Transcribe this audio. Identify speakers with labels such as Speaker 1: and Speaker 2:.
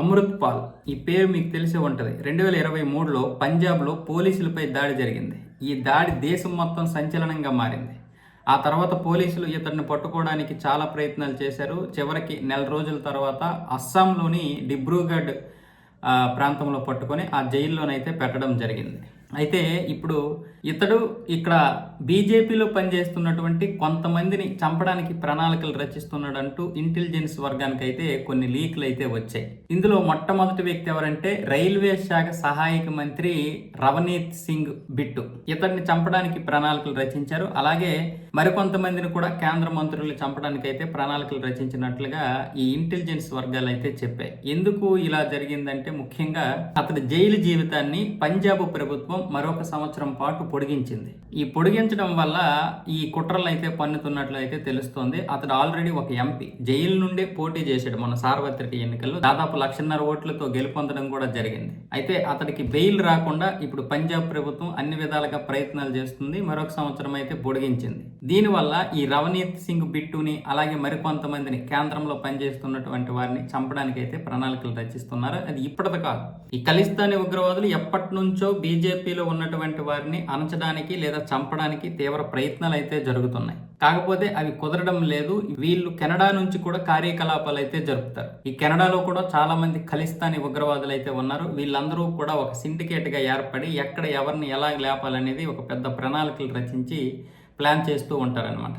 Speaker 1: Amrit Paul. ఈ పేరు మీకు తెలిసే ఉంటుంది. రెండు వేల ఇరవై మూడులో పంజాబ్లో పోలీసులపై దాడి జరిగింది. ఈ దాడి దేశం మొత్తం సంచలనంగా మారింది. ఆ తర్వాత పోలీసులు ఇతడిని పట్టుకోవడానికి చాలా ప్రయత్నాలు చేశారు. చివరికి నెల రోజుల తర్వాత అస్సాంలోని డిబ్రూగఢ్ ప్రాంతంలో పట్టుకొని ఆ జైల్లోనైతే పెట్టడం జరిగింది. అయితే ఇప్పుడు ఇతడు ఇక్కడ బీజేపీలో పనిచేస్తున్నటువంటి కొంతమందిని చంపడానికి ప్రణాళికలు రచిస్తున్నాడంటూ ఇంటెలిజెన్స్ వర్గానికి అయితే కొన్ని లీక్లు అయితే వచ్చాయి. ఇందులో మొట్టమొదటి వ్యక్తి ఎవరంటే రైల్వే శాఖ సహాయక మంత్రి రవనీత్ సింగ్ బిట్టు. ఇతడిని చంపడానికి ప్రణాళికలు రచించారు. అలాగే మరికొంతమందిని కూడా కేంద్ర మంత్రులు చంపడానికి అయితే ప్రణాళికలు రచించినట్లుగా ఈ ఇంటెలిజెన్స్ వర్గాలు అయితే చెప్పాయి. ఎందుకు ఇలా జరిగిందంటే ముఖ్యంగా అతడి జైలు జీవితాన్ని పంజాబ్ ప్రభుత్వం మరొక సంవత్సరం పాటు పొడిగించింది. ఈ పొడిగించడం వల్ల ఈ కుట్రలు అయితే పన్నుతున్నట్లు అయితే తెలుస్తోంది. అతడు ఆల్రెడీ ఒక ఎంపీ. జైలు నుండే పోటీ చేశాడు మన సార్వత్రిక ఎన్నికల్లో. దాదాపు లక్షన్నర ఓట్లతో గెలుపొందడం కూడా జరిగింది. అయితే అతడికి బెయిల్ రాకుండా ఇప్పుడు పంజాబ్ ప్రభుత్వం అన్ని విధాలుగా ప్రయత్నాలు చేస్తుంది. మరొక సంవత్సరం అయితే పొడిగించింది. దీనివల్ల ఈ రవనీత్ సింగ్ బిట్టుని అలాగే మరికొంతమందిని కేంద్రంలో పనిచేస్తున్నటువంటి వారిని చంపడానికి అయితే ప్రణాళికలు రచిస్తున్నారు. అది ఇప్పటిది కాదు. ఈ ఖలిస్తానీ ఉగ్రవాదులు ఎప్పటి నుంచో బీజేపీలో ఉన్నటువంటి వారిని అణచడానికి లేదా చంపడానికి తీవ్ర ప్రయత్నాలు అయితే జరుగుతున్నాయి. కాకపోతే అవి కుదరడం లేదు. వీళ్ళు కెనడా నుంచి కూడా కార్యకలాపాలు అయితే జరుపుతారు. ఈ కెనడాలో కూడా చాలా మంది ఖలిస్తానీ ఉగ్రవాదులు అయితే ఉన్నారు. వీళ్ళందరూ కూడా ఒక సిండికేట్గా ఏర్పడి ఎక్కడ ఎవరిని ఎలా లేపాలనేది ఒక పెద్ద ప్రణాళికలు రచించి ప్లాన్ చేస్తూ ఉంటారనమాట